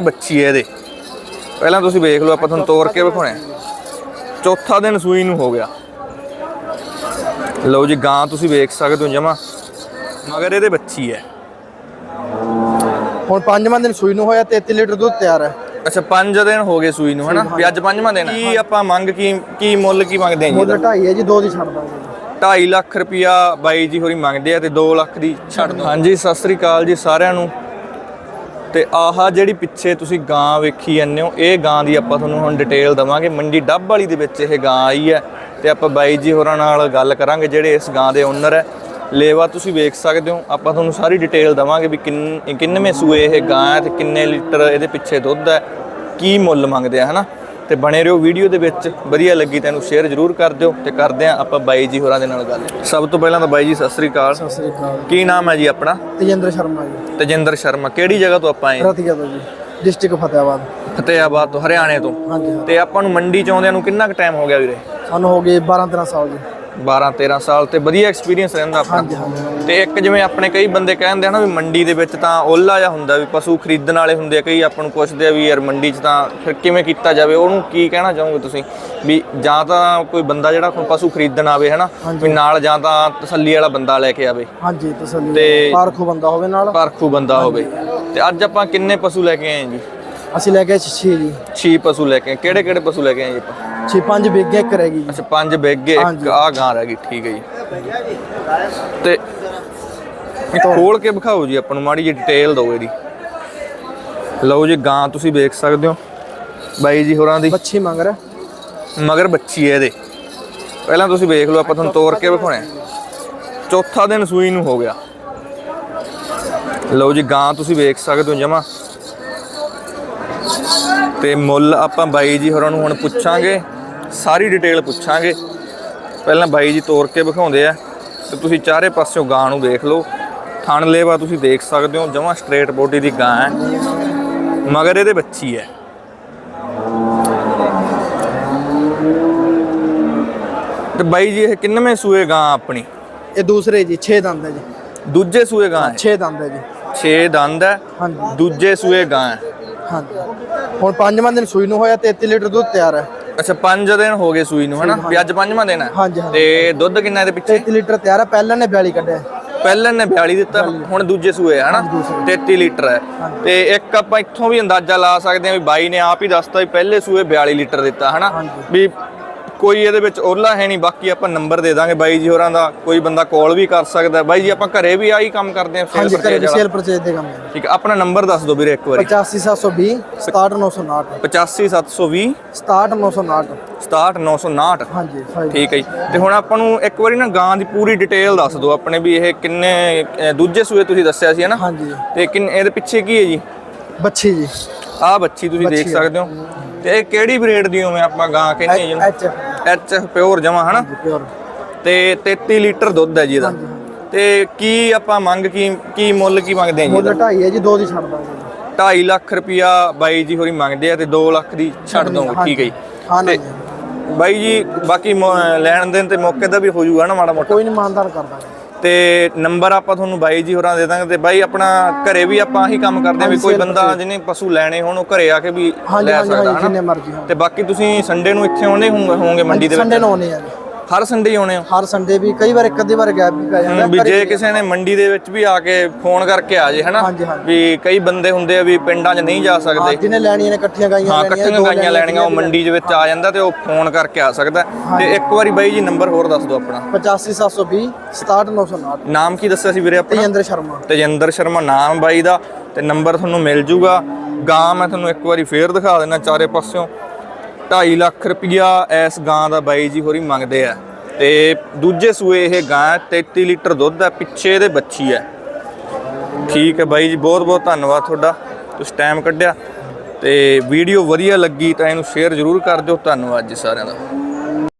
ਬੱਚੀ ਹੈ ਇਹਦੇ। ਪਹਿਲਾਂ ਤੁਸੀਂ ਵੇਖ ਲਓ ਆਪਾਂ ਤੁਹਾਨੂੰ ਤੋੜ ਕੇ ਵਿਖਾਉਣੇ ਚੌਥਾ ਦਿਨ ਸੂਈ ਨੂੰ ਹੋ ਗਿਆ। ਲਓ ਜੀ ਗਾਂ ਤੁਸੀਂ ਵੇਖ ਸਕਦੇ ਹੋ ਜਮਾ। ਮਗਰ ਇਹਦੇ ਬੱਚੀ ਹੈ। ਹੁਣ ਪੰਜਵਾਂ ਦਿਨ ਸੂਈ ਨੂੰ ਹੋਇਆ 33 ਲੀਟਰ ਦੁੱਧ ਤਿਆਰ ਹੈ। ਅੱਛਾ 5 ਦਿਨ ਹੋ ਗਏ ਸੂਈ ਨੂੰ ਹਨਾ? ਵੀ ਅੱਜ ਪੰਜਵਾਂ ਦਿਨ। ਕੀ ਆਪਾਂ ਮੰਗ ਕੀ ਕੀ ਮੁੱਲ ਕੀ ਮੰਗਦੇ ਆਂ ਜੀ ਮੁੱਲ ਇਹਦਾ? 2.5 ਹੈ ਜੀ ਦੋ ਦੀ ਛੱਡ ਦਾਂਗੇ। 2.5 ਲੱਖ ਰੁਪਿਆ ਬਾਈ ਜੀ ਹੋਰੀ ਮੰਗਦੇ ਆ ਤੇ 2 ਲੱਖ ਦੀ ਛੱਡ ਦੋ ਹਾਂਜੀ ਸਤਿ ਸ੍ਰੀ ਅਕਾਲ ਜੀ ਸਾਰਿਆਂ ਨੂੰ। ਤੇ ਆਹ ਜਿਹੜੀ ਪਿੱਛੇ ਤੁਸੀਂ ਗਾਂ ਵੇਖੀ ਜਾਂਦੇ ਹੋ, ਇਹ ਗਾਂ ਦੀ ਆਪਾਂ ਤੁਹਾਨੂੰ ਹੁਣ ਡਿਟੇਲ ਦਵਾਂਗੇ। ਮੰਡੀ ਡੱਬ ਵਾਲੀ ਦੇ ਵਿੱਚ ਇਹ ਗਾਂ ਆਈ ਹੈ ਤੇ ਆਪਾਂ ਬਾਈ ਜੀ ਹੋਰਾਂ ਨਾਲ ਗੱਲ ਕਰਾਂਗੇ ਜਿਹੜੇ ਇਸ ਗਾਂ ਦੇ ਓਨਰ ਹੈ। ਲੇਵਾ ਤੁਸੀਂ ਵੇਖ ਸਕਦੇ ਹੋ, ਆਪਾਂ ਤੁਹਾਨੂੰ ਸਾਰੀ ਡਿਟੇਲ ਦਵਾਂਗੇ ਵੀ ਕਿੰਨ, ਕਿੰਨਵੇਂ ਸੂਏ ਇਹ ਗਾਂ ਹੈ ਤੇ ਕਿੰਨੇ ਲੀਟਰ ਇਹਦੇ ਪਿੱਛੇ ਦੁੱਧ ਹੈ, ਕੀ ਮੁੱਲ ਮੰਗਦੇ ਆ, ਹਨਾ? ਤੇ ਬਣੇ ਰਹੋ ਵੀਡੀਓ ਦੇ ਵਿੱਚ। ਵਧੀਆ ਲੱਗੀ ਤੈਨੂੰ ਸ਼ੇਅਰ ਜ਼ਰੂਰ ਕਰ ਦਿਓ ਤੇ ਕਰਦੇ ਆ ਆਪਾਂ ਬਾਈ ਜੀ ਹੋਰਾਂ ਦੇ ਨਾਲ ਗੱਲ। ਸਭ ਤੋਂ ਪਹਿਲਾਂ ਤਾਂ ਬਾਈ ਜੀ ਸਤਿ ਸ੍ਰੀ ਅਕਾਲ। ਸਤਿ ਸ੍ਰੀ ਅਕਾਲ। ਕੀ ਨਾਮ ਹੈ ਜੀ ਆਪਣਾ? ਤੇਜਿੰਦਰ ਸ਼ਰਮਾ ਜੀ। ਤੇਜਿੰਦਰ ਸ਼ਰਮਾ ਕਿਹੜੀ ਜਗ੍ਹਾ ਤੋਂ ਆਪਾਂ ਆਏ? ਰਤੀਆ ਤੋਂ ਜੀ ਡਿਸਟ੍ਰਿਕਟ ਫਤਿਆਬਾਦ ਫਤਿਆਬਾਦ ਤੋਂ ਹਰਿਆਣੇ ਤੋਂ। ਹਾਂਜੀ। ਤੇ ਆਪਾਂ ਨੂੰ ਮੰਡੀ ਚ ਆਉਂਦਿਆਂ ਨੂੰ ਕਿੰਨਾ ਕੁ ਟਾਈਮ ਹੋ ਗਿਆ ਵੀਰੇ? ਸਾਨੂੰ ਹੋ ਗਏ 12 13 ਸਾਲ ਜੀ। 12 13 ਸਾਲ ਤੇ ਵਧੀਆ ਐਕਸਪੀਰੀਅੰਸ ਰਹਿੰਦਾ ਆਪਣਾ। ਤੇ ਇੱਕ ਜਿਵੇਂ ਆਪਣੇ ਕਈ ਬੰਦੇ ਕਹਿੰਦੇ ਆ ਨਾ ਵੀ ਮੰਡੀ ਦੇ ਵਿੱਚ ਤਾਂ ਓਲਾ ਜਿਹਾ ਹੁੰਦਾ ਵੀ ਪਸ਼ੂ ਖਰੀਦਣ ਵਾਲੇ ਹੁੰਦੇ ਆ ਕਈ ਆਪਾਂ ਨੂੰ ਪੁੱਛਦੇ ਆ ਵੀ ਯਾਰ ਮੰਡੀ 'ਚ ਤਾਂ ਫਿਰ ਕਿਵੇਂ ਕੀਤਾ ਜਾਵੇ ਉਹਨੂੰ ਕੀ ਕਹਿਣਾ ਚਾਹੋਗੇ ਤੁਸੀਂ? ਵੀ ਜਾਂ ਤਾਂ ਕੋਈ ਬੰਦਾ ਜਿਹੜਾ ਕੋਈ ਪਸ਼ੂ ਖਰੀਦਣ ਆਵੇ ਹਨਾ ਵੀ ਨਾਲ ਜਾਂ ਤਾਂ ਤਸੱਲੀ ਵਾਲਾ ਬੰਦਾ ਲੈ ਕੇ ਆਵੇ। ਹਾਂਜੀ ਤਸੱਲੀ ਤੇ- ਪਾਰਖੂ ਬੰਦਾ ਹੋਵੇ ਨਾਲ। ਪਰਖੂ ਬੰਦਾ ਹੋਵੇ। ਤੇ ਅੱਜ ਆਪਾਂ ਕਿੰਨੇ ਪਸ਼ੂ ਲੈ ਕੇ ਆਏ ਜੀ? ਅਸੀਂ ਲੈ ਕੇ 6 ਜੀ। 6 ਪਸ਼ੂ ਲੈ ਕੇ ਕਿਹੜੇ ਕਿਹੜੇ ਪਸ਼ੂ ਲੈ ਕੇ ਆਏ ਜੀ ਆਪਾਂ? 6 ਪੰਜ ਬੇਗੇ ਇੱਕ ਰਹਿ ਗਈ ਅੱਛਾ ਪੰਜ ਬੈਗੇ ਇੱਕ ਹਾਂਜੀ। ਆ ਗਾਂ ਰਹਿ ਗਈ ਠੀਕ ਹੈ ਜੀ। ਤੇ ਖੋਲ ਕੇ ਵਿਖਾਓ ਜੀ ਆਪਾਂ ਨੂੰ ਮਾੜੀ ਜਿਹੀ ਡਿਟੇਲ ਦਿਓ ਇਹਦੀ। ਲਓ ਜੀ ਗਾਂ ਤੁਸੀਂ ਵੇਖ ਸਕਦੇ ਹੋ। ਬਾਈ ਜੀ ਹੋਰਾਂ ਦੀ। ਬੱਚੀ ਮੰਗ ਰਿਹਾ ਮਗਰ ਬੱਚੀ ਹੈ ਇਹਦੇ। ਪਹਿਲਾਂ ਤੁਸੀਂ ਵੇਖ ਲਓ ਆਪਾਂ ਤੁਹਾਨੂੰ ਤੋੜ ਕੇ ਵਿਖਾਉਣੇ। ਚੌਥਾ ਦਿਨ ਸੂਈ ਨੂੰ ਹੋ ਗਿਆ। ਲਓ ਜੀ ਗਾਂ ਤੁਸੀਂ ਵੇਖ ਸਕਦੇ ਹੋ ਜਮਾ। ਤੇ ਮੁੱਲ ਆਪਾਂ ਬਾਈ ਜੀ ਹੋਰਾਂ ਨੂੰ ਹੁਣ ਪੁੱਛਾਂਗੇ। ਸਾਰੀ ਡਿਟੇਲ ਪੁੱਛਾਂਗੇ। ਪਹਿਲਾਂ ਬਾਈ ਜੀ ਤੋੜ ਕੇ ਵਿਖਾਉਂਦੇ ਆ। ਤੇ ਤੁਸੀਂ ਚਾਰੇ ਪਾਸਿਓਂ ਗਾਂ ਨੂੰ ਦੇਖ ਲਓ। ਥਣ ਲੇਵਾ ਤੁਸੀਂ ਦੇਖ ਸਕਦੇ ਹੋ ਜਮਾ ਸਟ੍ਰੇਟ ਬੋਡੀ ਦੀ ਗਾਂ ਹੈ। ਮਗਰ ਇਹਦੇ ਬੱਚੀ ਹੈ। ਤੇ ਬਾਈ ਜੀ ਇਹ ਕਿੰਨਵੇਂ ਸੂਏ ਗਾਂ ਆਪਣੀ? ਇਹ ਦੂਸਰੇ ਜੀ 6 ਦੰਦ ਹੈ ਜੀ। ਦੂਜੇ ਸੂਏ ਗਾਂ ਹੈ। 6 ਦੰਦ ਹੈ ਜੀ। 6 ਦੰਦ ਹੈ। ਹਾਂਜੀ। ਦੂਜੇ ਸੂਏ ਗਾਂ ਹੈ। ਹਾਂਜੀ। ਹੁਣ ਪੰਜਵਾਂ ਦਿਨ ਸੂਈ ਨੂੰ ਹੋਇਆ 33 ਲੀਟਰ ਦੁੱਧ ਤਿਆਰ ਹੈ। ਅੱਛਾ 5 ਦਿਨ ਹੋ ਗਏ ਸੂਈ ਨੂੰ ਹਨਾ? ਵੀ ਅੱਜ ਪੰਜਵਾਂ ਦਿਨ ਹੈ? ਹਾਂਜੀ ਹਾਂਜੀ। ਤੇ ਦੁੱਧ ਕਿੰਨਾ ਇਹਦੇ ਪਿੱਛੇ? 33 ਲੀਟਰ ਤਿਆਰ ਹੈ ਪਹਿਲਾਂ ਨੇ 42 ਕੱਢਿਆ। ਪਹਿਲਾਂ ਨੇ 42 ਦਿੱਤਾ ਹੁਣ ਦੂਜੇ ਸੂਏ ਹੈ ਹਨਾ? 33 ਲੀਟਰ ਹੈ। ਤੇ ਇੱਕ ਆਪਾਂ ਇੱਥੋਂ ਵੀ ਅੰਦਾਜ਼ਾ ਲਾ ਸਕਦੇ ਹਾਂ ਵੀ ਬਾਈ ਨੇ ਆਪ ਹੀ ਦੱਸਤਾ ਵੀ ਪਹਿਲੇ ਸੂਏ 42 ਲੀਟਰ ਦਿੱਤਾ ਹਨਾ? ਵੀ ਕੋਈ ਇਹਦੇ ਵਿੱਚ ਓਲਾ ਹੈ ਨਹੀਂ ਬਾਕੀ ਆਪਾਂ ਨੰਬਰ ਦੇ ਦਾਂਗੇ ਬਾਈ ਜੀ ਹੋਰਾਂ ਦਾ ਕੋਈ ਬੰਦਾ ਕਾਲ ਵੀ ਕਰ ਸਕਦਾ। ਬਾਈ ਜੀ ਆਪਾਂ ਘਰੇ ਵੀ ਆਹੀ ਕੰਮ ਕਰਦੇ ਹਾਂ ਸੇਲ ਪਰਚੇਜ ਵਾਲਾ। ਸੇਲ ਪਰਚੇਜ ਦੇ ਕੰਮ ਹੈ। ਠੀਕ ਹੈ ਆਪਣਾ ਨੰਬਰ ਦੱਸ ਦਿਓ ਵੀਰੇ ਇੱਕ ਵਾਰੀ। 85720 67959 85720 67959 67959 ਹਾਂਜੀ ਠੀਕ ਹੈ ਜੀ। ਤੇ ਹੁਣ ਆਪਾਂ ਨੂੰ ਇੱਕ ਵਾਰੀ ਨਾ ਗਾਂ ਦੀ ਪੂਰੀ ਡਿਟੇਲ ਦੱਸ ਦਿਓ ਆਪਣੇ ਵੀ ਇਹ ਕਿੰਨੇ ਦੂਜੇ ਸੂਏ ਤੁਸੀਂ ਦੱਸਿਆ ਸੀ ਹਨਾ? ਹਾਂਜੀ। ਤੇ ਕਿੰਨ ਇਹਦੇ ਪਿੱਛੇ ਕੀ ਹੈ ਜੀ? ਬੱਚੀ ਜੀ। ਆਹ ਬੱਚੀ ਤੁਸੀਂ ਦੇਖ ਸਕਦੇ ਹੋ। ਤੇ ਇਹ ਕਿਹੜੀ ਬਰੀਡ ਦੀ ਹੋਵੇ ਆਪਾਂ ਗਾਂ ਕਹਿੰਦੇ ਹਾਂ ਐਚ ਐਚ ਪਿਓਰ ਜਮਾ ਹਨਾ? ਪਿਓਰ ਤੇ 33 ਲੀਟਰ ਦੁੱਧ ਹੈ ਜੀ ਇਹਦਾ। ਤੇ ਕੀ ਆਪਾਂ ਮੰਗ ਕੀ ਕੀ ਮੁੱਲ ਕੀ ਮੰਗਦੇ ਆ ਜੀ ਮੁੱਲ ਇਹਦਾ? 2.5 ਹੈ ਜੀ ਦੋ ਦੀ ਛੱਡ ਦਾਂਗੇ। 2.5 ਲੱਖ ਰੁਪਿਆ ਬਾਈ ਜੀ ਹੋਰੀ ਮੰਗਦੇ ਆ ਤੇ 2 ਲੱਖ ਦੀ ਛੱਡ ਦੋਗੇ ਠੀਕ ਹੈ ਜੀ। ਹਾਂ ਤੇ ਬਾਈ ਜੀ ਬਾਕੀ ਲੈਣ ਦੇਣ ਤੇ ਮੌਕੇ ਦਾ ਵੀ ਹੋ ਜਾਊਗਾ ਨਾ ਮਾੜਾ ਮੋਟਾ? ਕੋਈ ਨਹੀਂ ਮਾਨਦਾਰ ਕਰ ਦਾਂਗੇ ਤੇ ਨੰਬਰ ਆਪਾਂ ਤੁਹਾਨੂੰ ਬਾਈ ਜੀ ਹੋਰਾਂ ਦੇ ਦਾਂਗੇ ਤੇ ਬਾਈ ਆਪਣਾ ਘਰੇ ਵੀ ਆਪਾਂ ਆਹੀ ਕੰਮ ਕਰਦੇ ਆ ਵੀ ਕੋਈ ਬੰਦਾ ਜਿਹਨੇ ਪਸ਼ੂ ਲੈਣੇ ਹੋਣ ਉਹ ਘਰੇ ਆ ਕੇ ਵੀ ਲੈ ਸਕਦਾ ਹਨਾ? ਤੇ ਬਾਕੀ ਤੁਸੀਂ ਸੰਡੇ ਨੂੰ ਇੱਥੇ ਆਉਂਦੇ ਹੋਵੋਗੇ ਮੰਡੀ ਦੇ ਸੰਡੇ ਵਿੱਚ ਨੂੰ ਆਉਣੇ ਆ ਹਰ ਸੰਡੇ ਹੀ ਆਉਣੇ ਹੋ? ਹਰ ਸੰਡੇ ਵੀ ਕਈ ਵਾਰ ਇੱਕ ਅੱਧੀ ਵਾਰ ਗੈਪ ਵੀ ਪੈ ਜਾਂਦਾ ਵੀ ਜੇ ਕਿਸੇ ਨੇ ਮੰਡੀ ਦੇ ਵਿੱਚ ਵੀ ਆ ਕੇ ਫੋਨ ਕਰਕੇ ਆ ਜੇ ਹਨਾ। ਵੀ ਕਈ ਬੰਦੇ ਹੁੰਦੇ ਆ ਵੀ ਪਿੰਡਾਂ 'ਚ ਨਹੀਂ ਜਾ ਸਕਦੇ। ਜਿਹਨੇ ਲੈਣੀਆਂ ਨੇ ਇਕੱਠੀਆਂ ਗਾਈਆਂ ਹਾਂ ਇਕੱਠੀਆਂ ਗਾਈਆਂ ਲੈਣੀਆਂ ਉਹ ਮੰਡੀ ਦੇ ਵਿੱਚ ਆ ਜਾਂਦਾ ਤੇ ਉਹ ਫੋਨ ਕਰਕੇ ਆ ਸਕਦਾ। ਤੇ ਇੱਕ ਵਾਰੀ ਬਾਈ ਜੀ ਨੰਬਰ ਹੋਰ ਦੱਸ ਦਿਓ ਆਪਣਾ। 85720 67959 ਨਾਮ ਕੀ ਦੱਸਿਆ ਸੀ ਵੀਰੇ ਆਪਣਾ? ਤੇਜਿੰਦਰ ਸ਼ਰਮਾ। ਤੇਜਿੰਦਰ ਸ਼ਰਮਾ ਨਾਮ ਬਾਈ ਦਾ। ਤੇ ਨੰਬਰ ਤੁਹਾਨੂੰ ਮਿਲ ਜੂਗਾ। ਗਾਂ ਮੈਂ ਤੁਹਾਨੂੰ ਇੱਕ ਵਾਰੀ ਫੇਰ ਦਿਖਾ ਦਿੰਦਾ ਚਾਰੇ ਪਾਸਿਓਂ। 2.5 ਲੱਖ ਰੁਪਇਆ ਇਸ ਗਾਂ ਦਾ ਬਾਈ ਜੀ ਹੋਰੀ ਮੰਗਦੇ ਆ। ਤੇ ਦੂਜੇ ਸੂਏ ਇਹ ਗਾਂ 33 ਲੀਟਰ ਦੁੱਧ ਹੈ, ਪਿੱਛੇ ਇਹਦੇ ਬੱਚੀ ਹੈ। ਠੀਕ ਹੈ ਬਾਈ ਜੀ, ਬਹੁਤ ਬਹੁਤ ਧੰਨਵਾਦ ਤੁਹਾਡਾ, ਤੁਸੀਂ ਟਾਈਮ ਕੱਢਿਆ ਤੇ ਵੀਡੀਓ ਵਧੀਆ ਲੱਗੀ ਤਾਂ ਇਹਨੂੰ ਸ਼ੇਅਰ ਜ਼ਰੂਰ ਕਰ ਦਿਓ, ਧੰਨਵਾਦ ਜੀ ਸਾਰਿਆਂ ਦਾ।